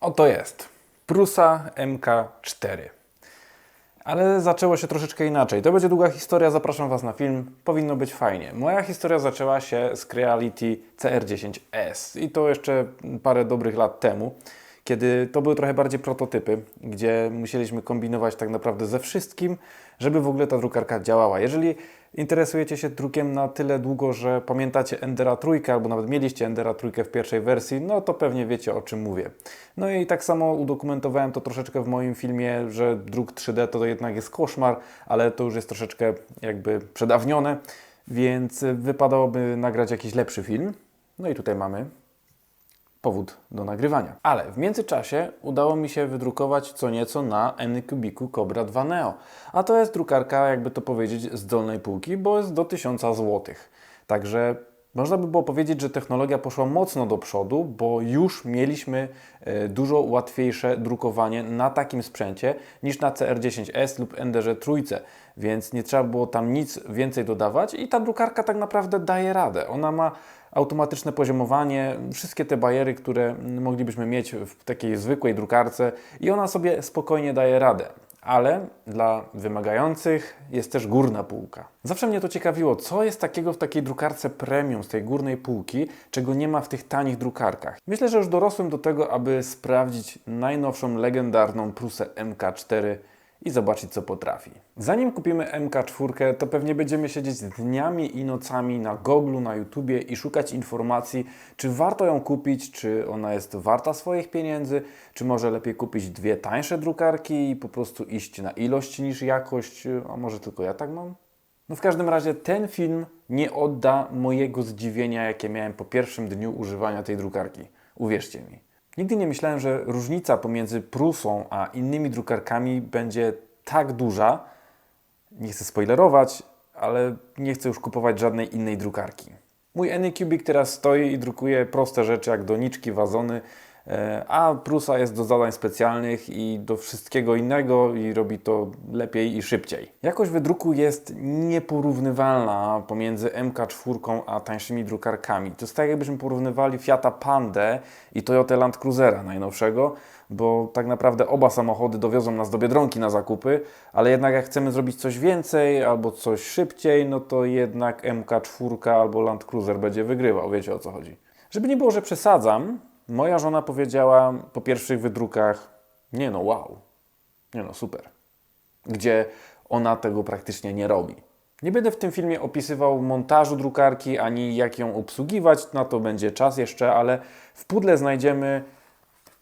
Oto jest Prusa MK4. Ale zaczęło się troszeczkę inaczej. To będzie długa historia, zapraszam Was na film. Powinno być fajnie. Moja historia zaczęła się z Creality CR10S i to jeszcze parę dobrych lat temu, kiedy to były trochę bardziej prototypy, gdzie musieliśmy kombinować tak naprawdę ze wszystkim, żeby w ogóle ta drukarka działała. Jeżeli interesujecie się drukiem na tyle długo, że pamiętacie Endera trójkę, albo nawet mieliście Endera trójkę w pierwszej wersji, no to pewnie wiecie o czym mówię. No i tak samo udokumentowałem to troszeczkę w moim filmie, że druk 3D to jednak jest koszmar, ale to już jest troszeczkę jakby przedawnione, więc wypadałoby nagrać jakiś lepszy film. No i tutaj mamy powód do nagrywania. Ale w międzyczasie udało mi się wydrukować co nieco na Anycubicu Cobra 2 Neo. A to jest drukarka, jakby to powiedzieć, z dolnej półki, bo jest do 1000 zł. Także można by było powiedzieć, że technologia poszła mocno do przodu, bo już mieliśmy e, dużo łatwiejsze drukowanie na takim sprzęcie niż na CR10S lub Enderze trójce, więc nie trzeba było tam nic więcej dodawać i ta drukarka tak naprawdę daje radę. Ona ma automatyczne poziomowanie, wszystkie te bariery, które moglibyśmy mieć w takiej zwykłej drukarce i ona sobie spokojnie daje radę. Ale dla wymagających jest też górna półka. Zawsze mnie to ciekawiło, co jest takiego w takiej drukarce premium z tej górnej półki, czego nie ma w tych tanich drukarkach. Myślę, że już dorosłem do tego, aby sprawdzić najnowszą legendarną Prusę MK4 i zobaczyć, co potrafi. Zanim kupimy MK4, to pewnie będziemy siedzieć dniami i nocami na Google, na YouTubie i szukać informacji, czy warto ją kupić, czy ona jest warta swoich pieniędzy, czy może lepiej kupić dwie tańsze drukarki i po prostu iść na ilość niż jakość, a może tylko ja tak mam? No w każdym razie ten film nie odda mojego zdziwienia, jakie miałem po pierwszym dniu używania tej drukarki. Uwierzcie mi. Nigdy nie myślałem, że różnica pomiędzy Prusą a innymi drukarkami będzie tak duża. Nie chcę spoilerować, ale nie chcę już kupować żadnej innej drukarki. Mój Anycubic teraz stoi i drukuje proste rzeczy jak doniczki, wazony, a Prusa jest do zadań specjalnych i do wszystkiego innego i robi to lepiej i szybciej. Jakość wydruku jest nieporównywalna pomiędzy MK4 a tańszymi drukarkami. To jest tak jakbyśmy porównywali Fiata Pandę i Toyota Land Cruisera najnowszego, bo tak naprawdę oba samochody dowiozą nas do Biedronki na zakupy, ale jednak jak chcemy zrobić coś więcej albo coś szybciej, no to jednak MK4 albo Land Cruiser będzie wygrywał, wiecie o co chodzi. Żeby nie było, że przesadzam, Moja żona powiedziała po pierwszych wydrukach: Nie no, wow, nie no, super. Gdzie ona tego praktycznie nie robi. Nie będę w tym filmie opisywał montażu drukarki ani jak ją obsługiwać, na to będzie czas jeszcze, ale w pudle znajdziemy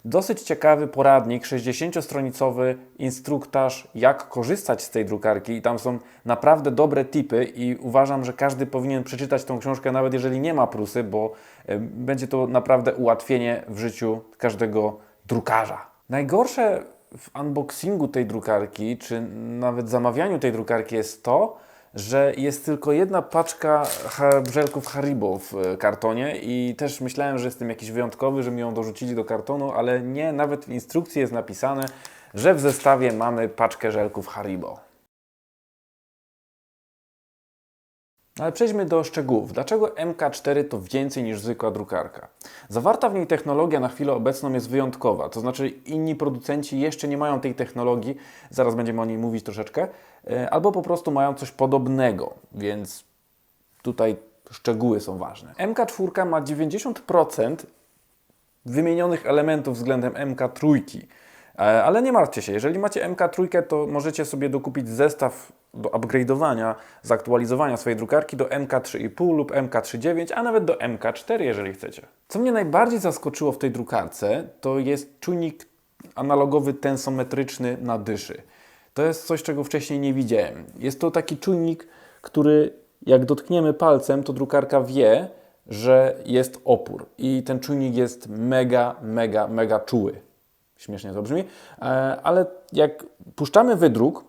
dosyć ciekawy poradnik, 60-stronicowy instruktaż, jak korzystać z tej drukarki i tam są naprawdę dobre tipy i uważam, że każdy powinien przeczytać tą książkę, nawet jeżeli nie ma prusy, bo e, będzie to naprawdę ułatwienie w życiu każdego drukarza. Najgorsze w unboxingu tej drukarki, czy nawet zamawianiu tej drukarki jest to, że jest tylko jedna paczka żelków Haribo w e, kartonie i też myślałem, że jestem jakiś wyjątkowy, że mi ją dorzucili do kartonu, ale nie, nawet w instrukcji jest napisane, że w zestawie mamy paczkę żelków Haribo. Ale przejdźmy do szczegółów. Dlaczego MK4 to więcej niż zwykła drukarka? Zawarta w niej technologia na chwilę obecną jest wyjątkowa, to znaczy inni producenci jeszcze nie mają tej technologii, zaraz będziemy o niej mówić troszeczkę, e, albo po prostu mają coś podobnego, więc tutaj szczegóły są ważne. MK4 ma 90% wymienionych elementów względem MK3. E, ale nie martwcie się, jeżeli macie MK3, to możecie sobie dokupić zestaw do upgrade'owania, zaktualizowania swojej drukarki do MK3,5 lub MK3,9, a nawet do MK4, jeżeli chcecie. Co mnie najbardziej zaskoczyło w tej drukarce, to jest czujnik analogowy tensometryczny na dyszy. To jest coś, czego wcześniej nie widziałem. Jest to taki czujnik, który jak dotkniemy palcem, to drukarka wie, że jest opór. I ten czujnik jest mega, mega, mega czuły. Śmiesznie to brzmi, e, ale jak puszczamy wydruk,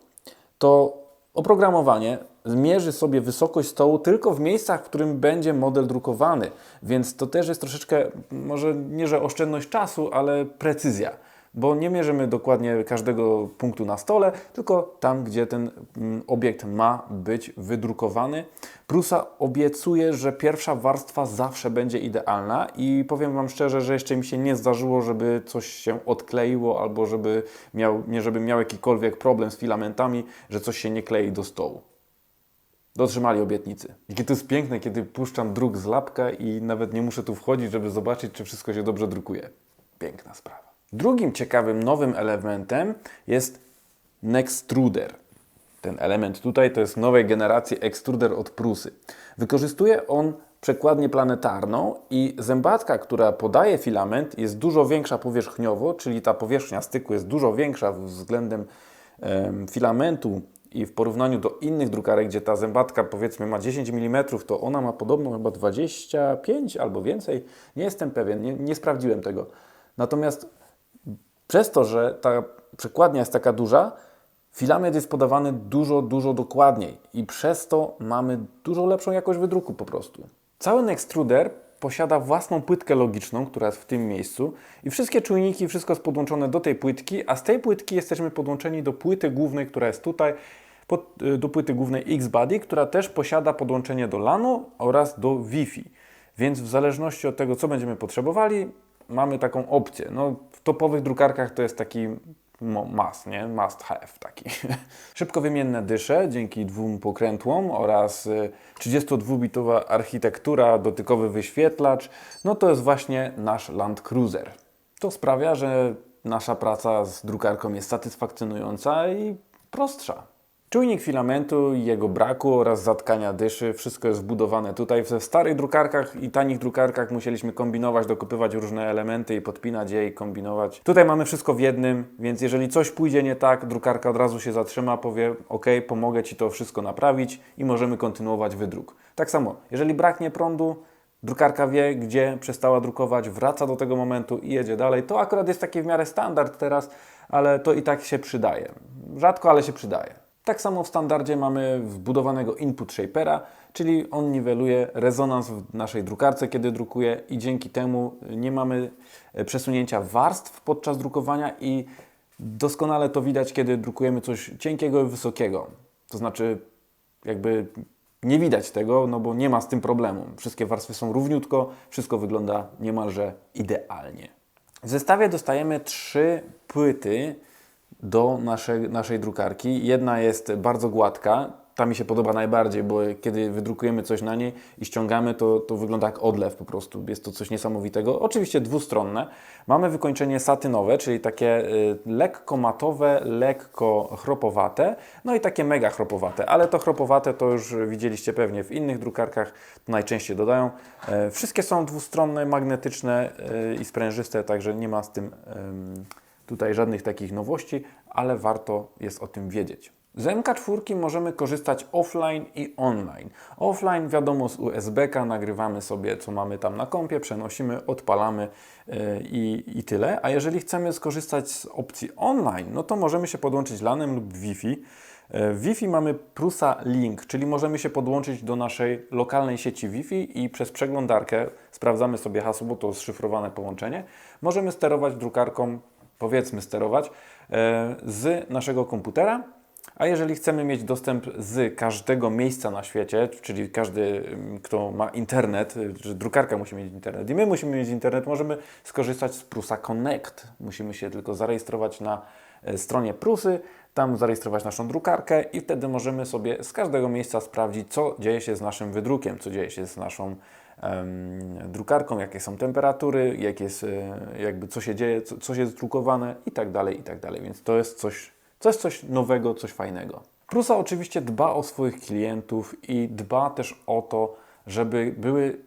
to oprogramowanie zmierzy sobie wysokość stołu tylko w miejscach, w którym będzie model drukowany, więc to też jest troszeczkę, może nie że oszczędność czasu, ale precyzja. Bo nie mierzymy dokładnie każdego punktu na stole, tylko tam, gdzie ten mm, obiekt ma być wydrukowany. Prusa obiecuje, że pierwsza warstwa zawsze będzie idealna i powiem Wam szczerze, że jeszcze mi się nie zdarzyło, żeby coś się odkleiło albo żeby miał, nie żeby miał jakikolwiek problem z filamentami, że coś się nie klei do stołu. Dotrzymali obietnicy. Jakie to jest piękne, kiedy puszczam druk z lapka i nawet nie muszę tu wchodzić, żeby zobaczyć, czy wszystko się dobrze drukuje. Piękna sprawa. Drugim ciekawym nowym elementem jest Nextruder. Ten element tutaj to jest nowej generacji ekstruder od Prusy. Wykorzystuje on przekładnię planetarną i zębatka, która podaje filament jest dużo większa powierzchniowo, czyli ta powierzchnia styku jest dużo większa względem em, filamentu i w porównaniu do innych drukarek, gdzie ta zębatka powiedzmy ma 10 mm, to ona ma podobno chyba 25 albo więcej. Nie jestem pewien, nie, nie sprawdziłem tego. Natomiast przez to, że ta przekładnia jest taka duża, filament jest podawany dużo, dużo dokładniej i przez to mamy dużo lepszą jakość wydruku po prostu. Cały Nextruder posiada własną płytkę logiczną, która jest w tym miejscu i wszystkie czujniki, wszystko jest podłączone do tej płytki, a z tej płytki jesteśmy podłączeni do płyty głównej, która jest tutaj, pod, y, do płyty głównej Xbody, która też posiada podłączenie do LANu oraz do Wi-Fi. Więc w zależności od tego, co będziemy potrzebowali, mamy taką opcję. No, w topowych drukarkach to jest taki must, nie? Must have taki. Szybko wymienne dysze dzięki dwóm pokrętłom oraz y, 32-bitowa architektura, dotykowy wyświetlacz. No to jest właśnie nasz Land Cruiser. To sprawia, że nasza praca z drukarką jest satysfakcjonująca i prostsza. Czujnik filamentu i jego braku oraz zatkania dyszy, wszystko jest wbudowane tutaj. W starych drukarkach i tanich drukarkach musieliśmy kombinować, dokupywać różne elementy i podpinać je i kombinować. Tutaj mamy wszystko w jednym, więc jeżeli coś pójdzie nie tak, drukarka od razu się zatrzyma, powie ok, pomogę Ci to wszystko naprawić i możemy kontynuować wydruk. Tak samo, jeżeli braknie prądu, drukarka wie, gdzie przestała drukować, wraca do tego momentu i jedzie dalej. To akurat jest taki w miarę standard teraz, ale to i tak się przydaje. Rzadko, ale się przydaje. Tak samo w standardzie mamy wbudowanego input shapera, czyli on niweluje rezonans w naszej drukarce, kiedy drukuje i dzięki temu nie mamy e, przesunięcia warstw podczas drukowania i doskonale to widać, kiedy drukujemy coś cienkiego i wysokiego. To znaczy jakby nie widać tego, no bo nie ma z tym problemu. Wszystkie warstwy są równiutko, wszystko wygląda niemalże idealnie. W zestawie dostajemy trzy płyty do naszej, naszej drukarki. Jedna jest bardzo gładka, ta mi się podoba najbardziej, bo kiedy wydrukujemy coś na niej i ściągamy, to, to wygląda jak odlew po prostu. Jest to coś niesamowitego. Oczywiście dwustronne. Mamy wykończenie satynowe, czyli takie y, lekko matowe, lekko chropowate, no i takie mega chropowate, ale to chropowate to już widzieliście pewnie w innych drukarkach, najczęściej dodają. E, wszystkie są dwustronne, magnetyczne y, i sprężyste, także nie ma z tym ym, tutaj żadnych takich nowości, ale warto jest o tym wiedzieć. Z MK4 możemy korzystać offline i online. Offline wiadomo z USB-ka nagrywamy sobie co mamy tam na kompie, przenosimy, odpalamy yy, i, tyle. A jeżeli chcemy skorzystać z opcji online, no to możemy się podłączyć LANem lub Wi-Fi. Yy, W Wi-Fi mamy Prusa Link, czyli możemy się podłączyć do naszej lokalnej sieci Wi-Fi i przez przeglądarkę sprawdzamy sobie hasło, bo to szyfrowane połączenie. Możemy sterować drukarką, powiedzmy sterować, yy, z naszego komputera. A jeżeli chcemy mieć dostęp z każdego miejsca na świecie, czyli każdy, ym, kto ma internet, y, że drukarka musi mieć internet i my musimy mieć internet, możemy skorzystać z Prusa Connect. Musimy się tylko zarejestrować na e, stronie Prusy, tam zarejestrować naszą drukarkę i wtedy możemy sobie z każdego miejsca sprawdzić, co dzieje się z naszym wydrukiem, co dzieje się z naszą drukarką, jakie są temperatury, jak jest, jakby co się dzieje, co, co jest drukowane i tak dalej, i tak dalej. Więc to jest coś to jest coś nowego, coś fajnego. Prusa oczywiście dba o swoich klientów i dba też o to, żeby były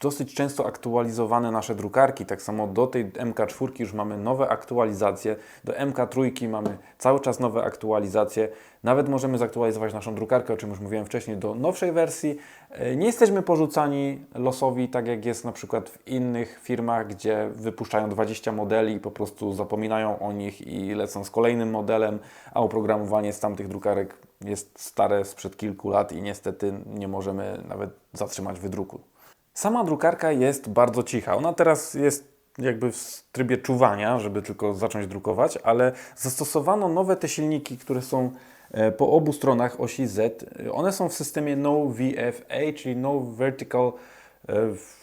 dosyć często aktualizowane nasze drukarki. Tak samo do tej MK4 już mamy nowe aktualizacje, do MK3 mamy cały czas nowe aktualizacje. Nawet możemy zaktualizować naszą drukarkę, o czym już mówiłem wcześniej, do nowszej wersji. E, Nie jesteśmy porzucani losowi, tak jak jest na przykład w innych firmach, gdzie wypuszczają 20 modeli i po prostu zapominają o nich i lecą z kolejnym modelem, a oprogramowanie z tamtych drukarek jest stare sprzed kilku lat i niestety nie możemy nawet zatrzymać wydruku. Sama drukarka jest bardzo cicha. Ona teraz jest jakby w trybie czuwania, żeby tylko zacząć drukować, ale zastosowano nowe te silniki, które są e, po obu stronach osi Z. One są w systemie No VFA, czyli No Vertical e,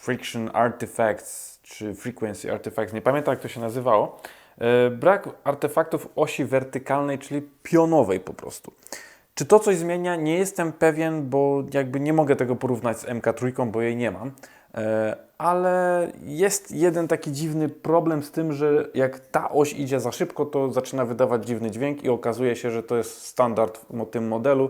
Friction Artifacts, czy Frequency Artifacts, nie pamiętam jak to się nazywało. E, Brak artefaktów osi wertykalnej, czyli pionowej po prostu. Czy to coś zmienia? Nie jestem pewien, bo jakby nie mogę tego porównać z MK3, bo jej nie mam. E, Ale jest jeden taki dziwny problem z tym, że jak ta oś idzie za szybko, to zaczyna wydawać dziwny dźwięk i okazuje się, że to jest standard w tym modelu.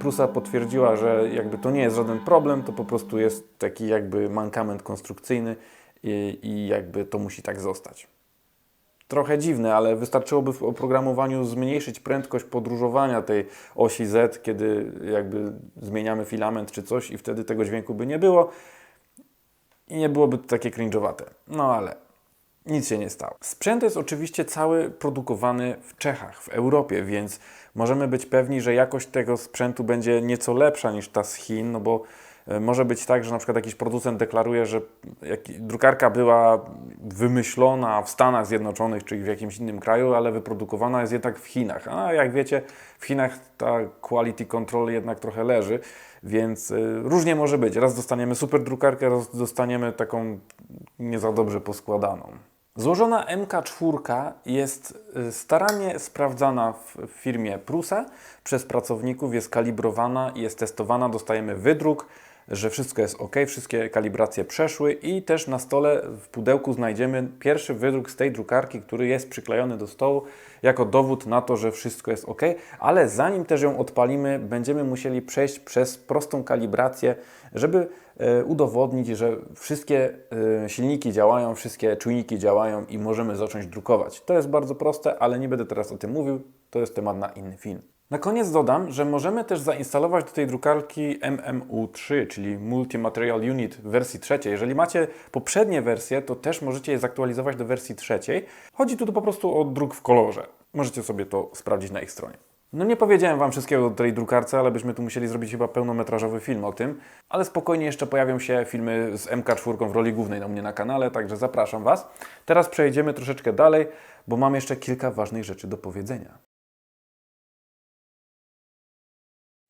Prusa potwierdziła, że jakby to nie jest żaden problem, to po prostu jest taki jakby mankament konstrukcyjny i, i jakby to musi tak zostać trochę dziwne, ale wystarczyłoby w oprogramowaniu zmniejszyć prędkość podróżowania tej osi Z, kiedy jakby zmieniamy filament czy coś i wtedy tego dźwięku by nie było i nie byłoby to takie cringe'owate. No ale nic się nie stało. Sprzęt jest oczywiście cały produkowany w Czechach, w Europie, więc możemy być pewni, że jakość tego sprzętu będzie nieco lepsza niż ta z Chin, no bo może być tak, że na przykład jakiś producent deklaruje, że drukarka była wymyślona w Stanach Zjednoczonych czy w jakimś innym kraju, ale wyprodukowana jest jednak w Chinach. A jak wiecie, w Chinach ta quality control jednak trochę leży, więc y, różnie może być. Raz dostaniemy super drukarkę, raz dostaniemy taką nie za dobrze poskładaną. Złożona MK4 jest y, starannie sprawdzana w firmie Prusa przez pracowników, jest kalibrowana jest testowana. Dostajemy wydruk, że wszystko jest ok, wszystkie kalibracje przeszły i też na stole w pudełku znajdziemy pierwszy wydruk z tej drukarki, który jest przyklejony do stołu jako dowód na to, że wszystko jest ok, ale zanim też ją odpalimy, będziemy musieli przejść przez prostą kalibrację, żeby e, udowodnić, że wszystkie e, silniki działają, wszystkie czujniki działają i możemy zacząć drukować. To jest bardzo proste, ale nie będę teraz o tym mówił, to jest temat na inny film. Na koniec dodam, że możemy też zainstalować do tej drukarki MMU3, czyli Multi-Material Unit w wersji trzeciej. Jeżeli macie poprzednie wersje, to też możecie je zaktualizować do wersji trzeciej. Chodzi tu po prostu o druk w kolorze. Możecie sobie to sprawdzić na ich stronie. No nie powiedziałem Wam wszystkiego o tej drukarce, ale byśmy tu musieli zrobić chyba pełnometrażowy film o tym. Ale spokojnie jeszcze pojawią się filmy z MK4 w roli głównej na mnie na kanale, także zapraszam Was. Teraz przejdziemy troszeczkę dalej, bo mam jeszcze kilka ważnych rzeczy do powiedzenia.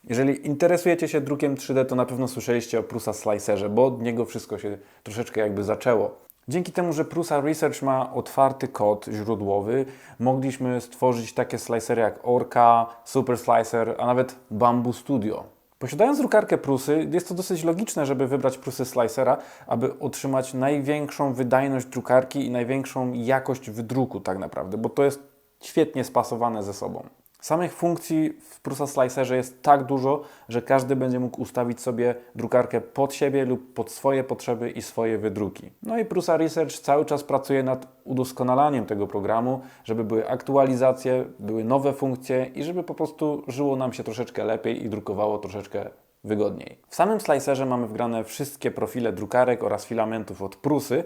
Jeżeli interesujecie się drukiem 3D, to na pewno słyszeliście o Prusa Slicerze, bo od niego wszystko się troszeczkę jakby zaczęło. Dzięki temu, że Prusa Research ma otwarty kod źródłowy, mogliśmy stworzyć takie slicery jak Orca, Super Slicer, a nawet Bamboo Studio. Posiadając drukarkę Prusy, jest to dosyć logiczne, żeby wybrać Prusy Slicera, aby otrzymać największą wydajność drukarki i największą jakość wydruku tak naprawdę, bo to jest świetnie spasowane ze sobą. Samych funkcji w Prusa Slicerze jest tak dużo, że każdy będzie mógł ustawić sobie drukarkę pod siebie lub pod swoje potrzeby i swoje wydruki. No i Prusa Research cały czas pracuje nad udoskonalaniem tego programu, żeby były aktualizacje, były nowe funkcje i żeby po prostu żyło nam się troszeczkę lepiej i drukowało troszeczkę wygodniej. W samym Slicerze mamy wgrane wszystkie profile drukarek oraz filamentów od Prusy,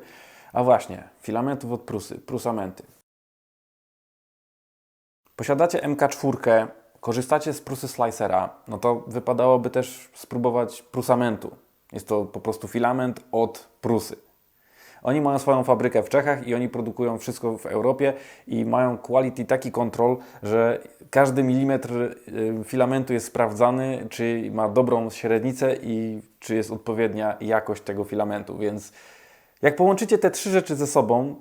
a właśnie, filamentów od Prusy, Prusamenty. Posiadacie MK4, korzystacie z Prusy Slicera, no to wypadałoby też spróbować Prusamentu. Jest to po prostu filament od Prusy. Oni mają swoją fabrykę w Czechach i oni produkują wszystko w Europie i mają quality taki control, że każdy milimetr y, filamentu jest sprawdzany, czy ma dobrą średnicę i czy jest odpowiednia jakość tego filamentu. Więc jak połączycie te trzy rzeczy ze sobą,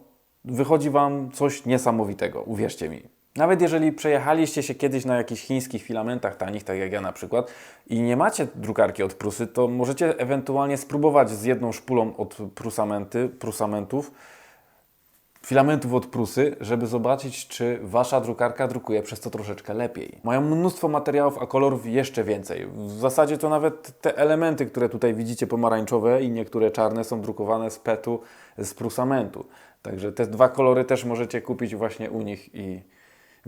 wychodzi Wam coś niesamowitego, uwierzcie mi. Nawet jeżeli przejechaliście się kiedyś na jakichś chińskich filamentach tanich, tak jak ja na przykład, i nie macie drukarki od Prusy, to możecie ewentualnie spróbować z jedną szpulą od prusamenty, prusamentów, filamentów od Prusy, żeby zobaczyć, czy Wasza drukarka drukuje przez to troszeczkę lepiej. Mają mnóstwo materiałów, a kolorów jeszcze więcej. W zasadzie to nawet te elementy, które tutaj widzicie pomarańczowe i niektóre czarne są drukowane z petu, z prusamentu. Także te dwa kolory też możecie kupić właśnie u nich i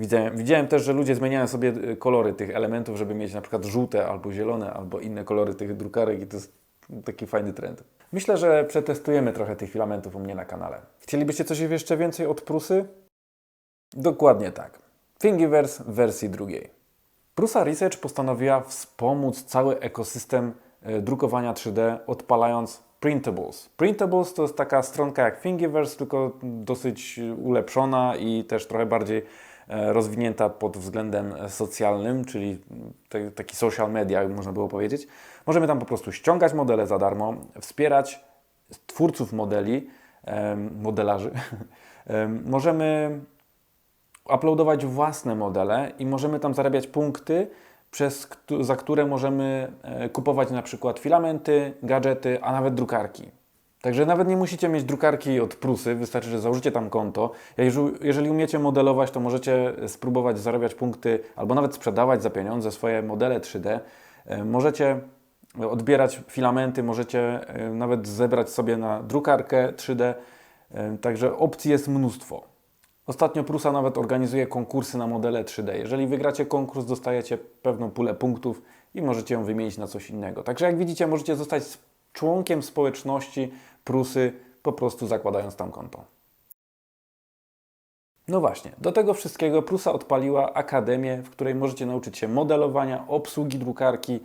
widziałem, widziałem też, że ludzie zmieniają sobie y, kolory tych elementów, żeby mieć na przykład żółte albo zielone, albo inne kolory tych drukarek i to jest taki fajny trend. Myślę, że przetestujemy trochę tych filamentów u mnie na kanale. Chcielibyście coś jeszcze więcej od Prusy? Dokładnie tak. Thingiverse w wersji drugiej. Prusa Research postanowiła wspomóc cały ekosystem e, drukowania 3D, odpalając Printables. Printables to jest taka stronka jak Thingiverse, tylko dosyć ulepszona i też trochę bardziej e, rozwinięta pod względem socjalnym, czyli te, taki social media, można było powiedzieć. Możemy tam po prostu ściągać modele za darmo, wspierać twórców modeli, modelarzy. Em, Możemy uploadować własne modele i możemy tam zarabiać punkty, przez, za które możemy e, kupować na przykład filamenty, gadżety, a nawet drukarki. Także nawet nie musicie mieć drukarki od Prusy, wystarczy, że założycie tam konto. Jeżeli, umiecie modelować, to możecie spróbować zarabiać punkty albo nawet sprzedawać za pieniądze swoje modele 3D. E, Możecie odbierać filamenty, możecie e, nawet zebrać sobie na drukarkę 3D. E, Także opcji jest mnóstwo. Ostatnio Prusa nawet organizuje konkursy na modele 3D. Jeżeli wygracie konkurs, dostajecie pewną pulę punktów i możecie ją wymienić na coś innego. Także jak widzicie, możecie zostać członkiem społeczności Prusy, po prostu zakładając tam konto. No właśnie, do tego wszystkiego Prusa odpaliła akademię, w której możecie nauczyć się modelowania, obsługi drukarki,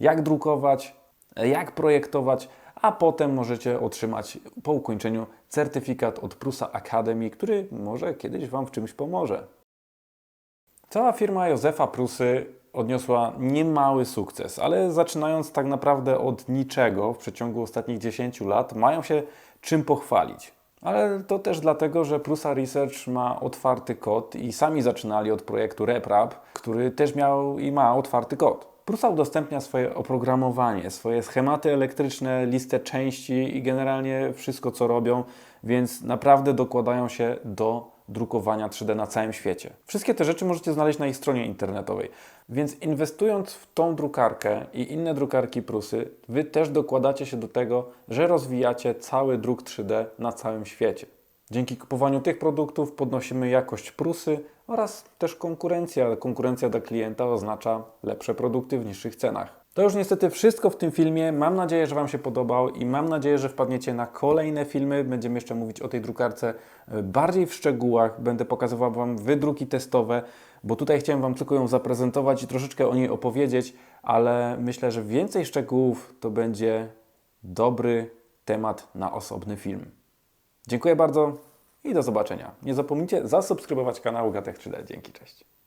jak drukować, jak projektować, a potem możecie otrzymać po ukończeniu certyfikat od Prusa Academy, który może kiedyś Wam w czymś pomoże. Cała firma Józefa Prusy odniosła niemały sukces, ale zaczynając tak naprawdę od niczego w przeciągu ostatnich 10 lat, mają się czym pochwalić. Ale to też dlatego, że Prusa Research ma otwarty kod i sami zaczynali od projektu RepRap, który też miał i ma otwarty kod. Prusa udostępnia swoje oprogramowanie, swoje schematy elektryczne, listę części i generalnie wszystko, co robią, więc naprawdę dokładają się do drukowania 3D na całym świecie. Wszystkie te rzeczy możecie znaleźć na ich stronie internetowej. Więc inwestując w tą drukarkę i inne drukarki Prusy, Wy też dokładacie się do tego, że rozwijacie cały druk 3D na całym świecie. Dzięki kupowaniu tych produktów podnosimy jakość Prusy oraz też konkurencja. Konkurencja dla klienta oznacza lepsze produkty w niższych cenach. To już niestety wszystko w tym filmie. Mam nadzieję, że Wam się podobał i mam nadzieję, że wpadniecie na kolejne filmy. Będziemy jeszcze mówić o tej drukarce e, bardziej w szczegółach. Będę pokazywał Wam wydruki testowe, bo tutaj chciałem Wam tylko ją zaprezentować i troszeczkę o niej opowiedzieć, ale myślę, że więcej szczegółów to będzie dobry temat na osobny film. Dziękuję bardzo i do zobaczenia. Nie zapomnijcie zasubskrybować kanału Gatek 3D. Dzięki, cześć.